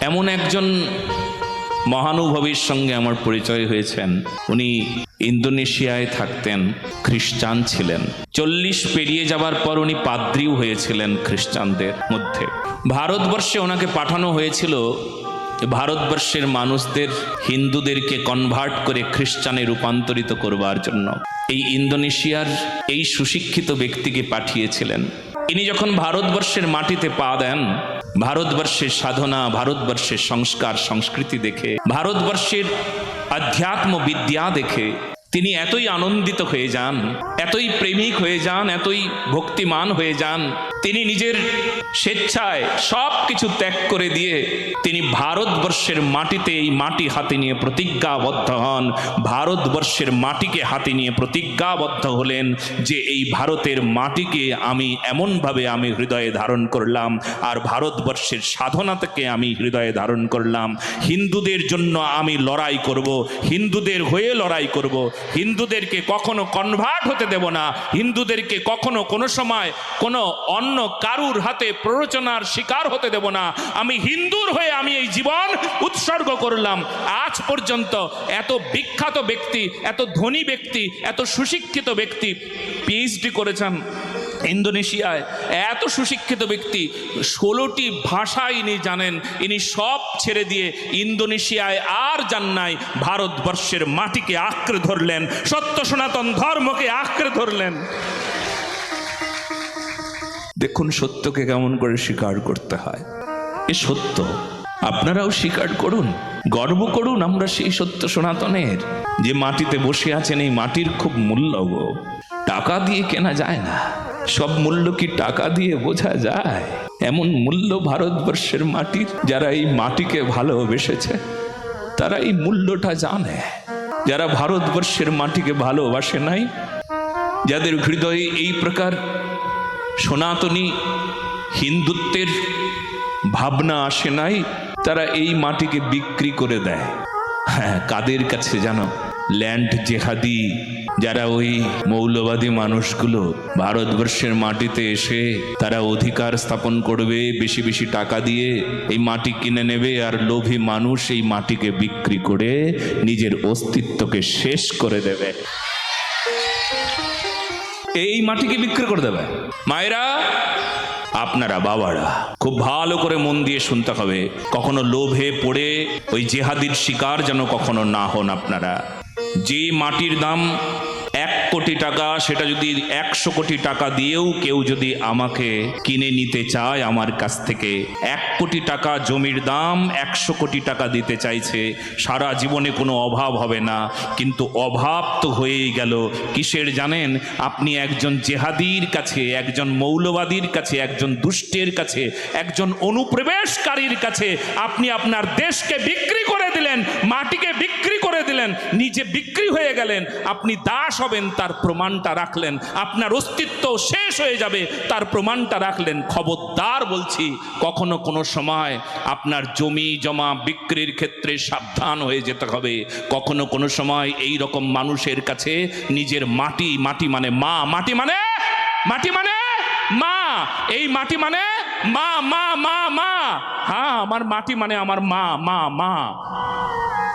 এমন একজন মহানুভবীর সঙ্গে আমার পরিচয় হয়েছেন। উনি ইন্দোনেশিয়ায় থাকতেন, খ্রিস্টান ছিলেন। চল্লিশ পেরিয়ে যাবার পর উনি পাদ্রিও হয়েছিলেন খ্রিস্টানদের মধ্যে। ভারতবর্ষে ওনাকে পাঠানো হয়েছিল, ভারতবর্ষের মানুষদের, হিন্দুদেরকে কনভার্ট করে খ্রিস্টানে রূপান্তরিত করবার জন্য। এই ইন্দোনেশিয়ার এই সুশিক্ষিত ব্যক্তিকে পাঠিয়েছিলেন। ইনি যখন ভারতবর্ষের মাটিতে পা দেন ভারতবর্ষের সাধনা ভারতবর্ষের সংস্কার সংস্কৃতি দেখে ভারতবর্ষের আধ্যাত্ম বিদ্যা দেখে তিনি এতই আনন্দিত হয়ে যান, এতই প্রেমিক হয়ে যান, এতই ভক্তিমান হয়ে যান। তিনি নিজের স্বেচ্ছায় সব কিছু ত্যাগ করে দিয়ে তিনি ভারতবর্ষের মাটিতে এই মাটি হাতে নিয়ে প্রতিজ্ঞাবদ্ধ হন। ভারতবর্ষের মাটিকে হাতে নিয়ে প্রতিজ্ঞাবদ্ধ হলেন যে এই ভারতের মাটিকে আমি এমনভাবে আমি হৃদয়ে ধারণ করলাম আর ভারতবর্ষের সাধনা থেকে আমি হৃদয়ে ধারণ করলাম। হিন্দুদের জন্য আমি লড়াই করব, হিন্দুদের হয়ে লড়াই করব হিন্দুদেরকে কখনো কনভার্ট হতে দেব না। হিন্দুদেরকে কখনো কোনো সময় কোনো অন্য কারুর হাতে প্ররোচনার শিকার হতে দেব না। আমি হিন্দুর হয়ে আমি এই জীবন উৎসর্গ করলাম। আজ পর্যন্ত এত বিখ্যাত ব্যক্তি, এত ধনী ব্যক্তি, এত সুশিক্ষিত ব্যক্তি পিএইচডি করেছেন। ইন্দোনেশিয়ায় এত সুশিক্ষিত ব্যক্তি, ষোলোটি ভাষা ইনি জানেন, ইনি সব ছেড়ে দিয়ে ইন্দোনেশিয়ায় আর যান নাই, ভারতবর্ষের মাটিকে আঁকড়ে ধরলেন, সত্য সনাতন ধর্মকে আঁকড়ে ধরলেন। দেখুন সত্যকে কেমন করে স্বীকার করতে হয়। এ সত্য, আপনারাও স্বীকার করুন, গর্ব করুন আমরা সেই সত্য সনাতনের। যে মাটিতে বসে আছেন এই মাটির খুব মূল্য টাকা দিয়ে কেনা যায় না। সব মূল্য কি টাকা দিয়ে বোঝা যায়? এমন মূল্য ভারতবর্ষের মাটির, যারা এই মাটিকে ভালোবেসেছে, তারা এই মূল্যটা জানে। যারা ভারতবর্ষের মাটিকে ভালোবাসে নাই, যাদের হৃদয়ে এই প্রকার সনাতনী হিন্দুত্বের ভাবনা আসে নাই, তারা এই মাটিকে বিক্রি করে দেয়। হ্যাঁ কাদের কাছে জানো? ল্যান্ড জেহাদি যারা ওই মৌলবাদী মানুষগুলো ভারতবর্ষের মাটিতে এসে তারা অধিকার স্থাপন করবে, বেশি বেশি টাকা দিয়ে এই মাটি কিনে নেবে আর লোভী মানুষ এই মাটিকে বিক্রি করে নিজের অস্তিত্বকে শেষ করে দেবে। এই মাটিকে বিক্রি করে দেবে। মায়েরা, আপনারা বাবারা, খুব ভালো করে মন দিয়ে শুনতে হবে। কখনো লোভে পড়ে ওই জেহাদির শিকার যেন কখনো না হন আপনারা। যে মাটির দাম কোটি টাকা, সেটা যদি একশো কোটি টাকা দিয়েও কেউ যদি আমাকে কিনে নিতে চায় আমার কাছ থেকে, এক কোটি টাকা জমির দাম একশো কোটি টাকা দিতে চাইছে, সারা জীবনে কোনো অভাব হবে না। কিন্তু অভাব তো হয়েই গেল। কিসের জানেন? আপনি একজন জেহাদির কাছে, একজন মৌলবাদীর কাছে, একজন দুষ্টের কাছে, একজন অনুপ্রবেশকারীর কাছে আপনি আপনার দেশকে বিক্রি করে দিলেন, মাটিকে বিক্রি করে দিলেন নিজে বিক্রি হয়ে গেলেন, আপনি দাস হবেন, তার প্রমাণটা রাখলেন, আপনার অস্তিত্ব শেষ হয়ে যাবে, তার প্রমাণটা রাখলেন, খবরদার বলছি, কখনো কোনো সময় আপনার জমি জমা বিক্রির ক্ষেত্রে সাবধান হয়ে যেতে হবে, কখনো কোনো সময় এই রকম মানুষের কাছে নিজের মাটি মাটি মানে মা, মাটি মানে মাটি মানে মা, এই মাটি মানে মা মা মা মা হ্যাঁ আমার মাটি মানে আমার মা মা মা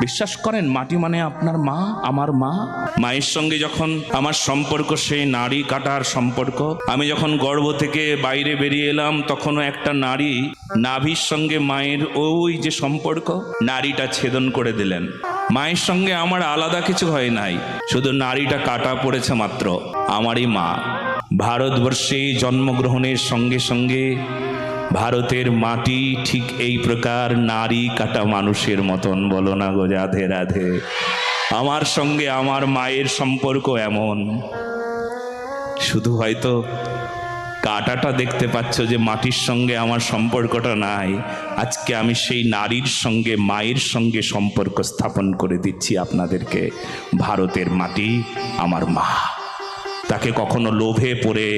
বিশ্বাস করেন মাটি মানে আপনার মা, আমার মা? মায়ের সঙ্গে যখন আমার সম্পর্ক, সেই নারী কাটার সম্পর্ক, আমি যখন গর্ভ থেকে বাইরে বেরিয়ে এলাম, তখনও একটা নারী নাভির সঙ্গে মায়ের ওই যে সম্পর্ক, নারীটা ছেদন করে দিলেন। মায়ের সঙ্গে আমার আলাদা কিছু হয় নাই, শুধু নারীটা কাটা পড়েছে মাত্র, আমারই মা। ভারতবর্ষে জন্মগ্রহণের সঙ্গে সঙ্গে ভারতের মাটি ঠিক এই প্রকার নারী কাটা মানুষের মতন। বলো না গো রাধে রাধে। আমার সঙ্গে আমার মায়ের সম্পর্ক এমন। শুধু হয়তো কাটাটা দেখতে পাচ্ছ যে মাটির সঙ্গে আমার সম্পর্কটা নাই। আজকে আমি সেই নারীর সঙ্গে, মায়ের সঙ্গে সম্পর্ক স্থাপন করে দিচ্ছি আপনাদেরকে। ভারতের মাটি আমার মা। তাকে কখনো লোভে পড়ে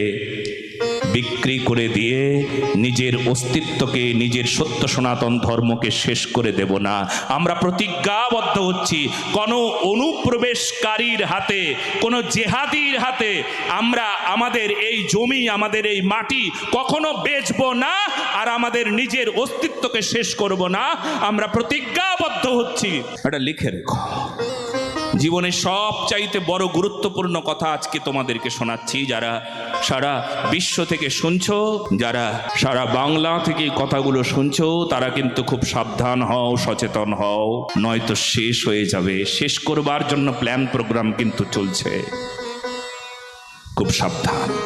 বিক্রি করে দিয়ে নিজের অস্তিত্বকে, নিজের সত্য সনাতন ধর্মকে শেষ করে দেব না। আমরা প্রতিজ্ঞাবদ্ধ হচ্ছি, কোনো অনুপ্রবেশকারীর হাতে, কোনো জেহাদির হাতে আমরা আমাদের এই জমি, আমাদের এই মাটি কখনো বেচবো না আর আমাদের নিজের অস্তিত্বকে শেষ করব না। আমরা প্রতিজ্ঞাবদ্ধ হচ্ছি। এটা লিখে রেখো। জীবনের সবচাইতে বড় গুরুত্বপূর্ণ কথা আজকে তোমাদেরকে শোনাচ্ছি। যারা সারা বিশ্ব থেকে শুনছ, যারা সারা বাংলা থেকে কথাগুলো শুনছ, তারা কিন্তু খুব সাবধান হও, সচেতন হও। নয়তো শেষ হয়ে যাবে। শেষ করবার জন্য প্ল্যান প্রোগ্রাম কিন্তু চলছে। খুব সাবধান।